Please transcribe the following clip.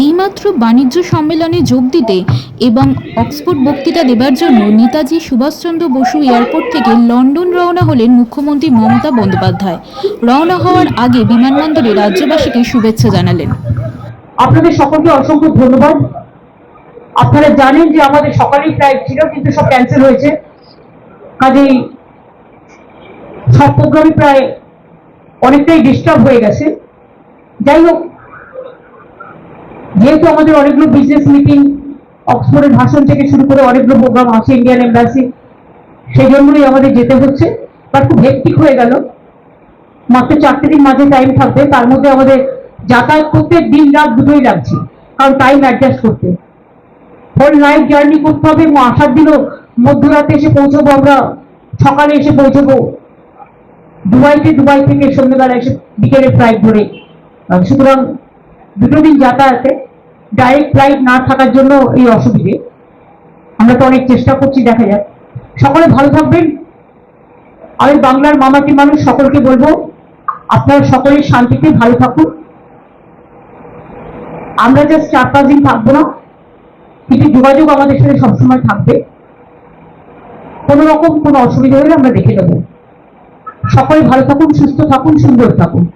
এইমাত্র বাণিজ্য সম্মেলনে যোগ দিতে এবং অক্সফোর্ড বক্তৃতা দেবার জন্য নেতাজি সুভাষচন্দ্র বসু এয়ারপোর্ট থেকে লন্ডন রওনা হলেন মুখ্যমন্ত্রী মমতা বন্দ্যোপাধ্যায়। রওনা হওয়ার আগে বিমানবন্দরে রাজ্যবাসীকে শুভেচ্ছা জানালেন। আপনাদের সকলকে অসংখ্য ধন্যবাদ। আপনারা জানেন যে আমাদের সকালেই ফ্লাইট ছিল, কিন্তু সব ক্যান্সেল হয়েছে। কাজেই সব প্রোগ্রামই প্রায় অনেকটাই ডিস্টার্ব হয়ে গেছে। যাই হোক যেহেতু আমাদের অনেকগুলো বিজনেস মিটিং অক্সফোর্ডের ভাষণ থেকে শুরু করে অনেকগুলো প্রোগ্রাম আছে ইন্ডিয়ান এম্বাসি সেই জন্যই আমাদের যেতে হচ্ছে। বাট খুব হেক্টিক হয়ে গেল। মাত্র চারটে দিন মাঝে টাইম থাকবে। তার মধ্যে আমাদের যাতায়াত করতে দিন রাত দুটোই লাগছে। কারণ টাইম অ্যাডজাস্ট করতে। হোল নাইট জার্নি করতে হবে। এবং আসার দিনও মধ্যরাতে এসে পৌঁছবো আমরা। সকালে এসে পৌঁছবো। দুবাইতে দুবাই থেকে সন্ধ্যেবেলা এসে বিকেলে ফ্লাইট ধরে। সুতরাং দুটো দিন যাতায়াতে ডাইরেক্ট ফ্লাইট না থাকার জন্য এই অসুবিধে। আমরা তো অনেক চেষ্টা করছি, দেখা যাক। সকলে ভালো থাকবেন। আমি বাংলার মামাটি মানুষ, সকলকে বলব, আপনারা সকলে শান্তিতে ভালো থাকুন। আমরা জাস্ট চার পাঁচ দিন থাকব না। কিন্তু যোগাযোগ আমাদের সাথে সবসময় থাকবে। কোনো রকম কোনো অসুবিধা হলে আমরা দেখে নেব। সকলে ভালো থাকুন, সুস্থ থাকুন, সুন্দর থাকুন।